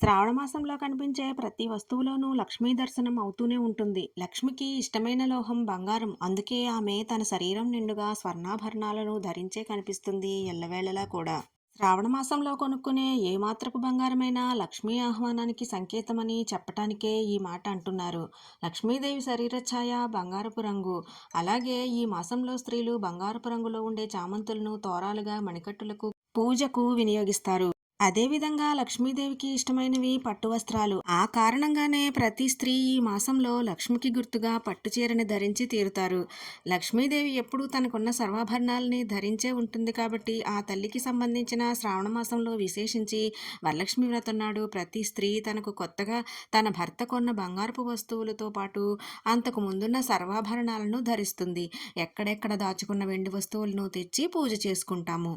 శ్రావణ మాసంలో కనిపించే ప్రతి వస్తువులోనూ లక్ష్మీ దర్శనం అవుతూనే ఉంటుంది. లక్ష్మికి ఇష్టమైన లోహం బంగారం. అందుకే ఆమె తన శరీరం నిండుగా స్వర్ణాభరణాలను ధరించే కనిపిస్తుంది ఎల్లవేళలా కూడా. శ్రావణ మాసంలో కొనుక్కునే ఏ మాత్రపు బంగారమైనా లక్ష్మీ ఆహ్వానానికి సంకేతమని చెప్పటానికే ఈ మాట అంటున్నారు. లక్ష్మీదేవి శరీర ఛాయ బంగారపు రంగు. అలాగే ఈ మాసంలో స్త్రీలు బంగారపు రంగులో ఉండే చామంతులను తోరాలుగా మణికట్టులకు పూజకు వినియోగిస్తారు. అదేవిధంగా లక్ష్మీదేవికి ఇష్టమైనవి పట్టు వస్త్రాలు. ఆ కారణంగానే ప్రతి స్త్రీ ఈ మాసంలో లక్ష్మికి గుర్తుగా పట్టు చీరని ధరించి తీరుతారు. లక్ష్మీదేవి ఎప్పుడూ తనకున్న సర్వాభరణాలని ధరించే ఉంటుంది కాబట్టి ఆ తల్లికి సంబంధించిన శ్రావణ మాసంలో విశేషించి వరలక్ష్మి వ్రతం నాడు ప్రతి స్త్రీ తనకు కొత్తగా తన భర్త కొన్న బంగారపు వస్తువులతో పాటు అంతకు ముందున్న సర్వాభరణాలను ధరిస్తుంది. ఎక్కడెక్కడ దాచుకున్న వెండి వస్తువులను తెచ్చి పూజ చేసుకుంటాము.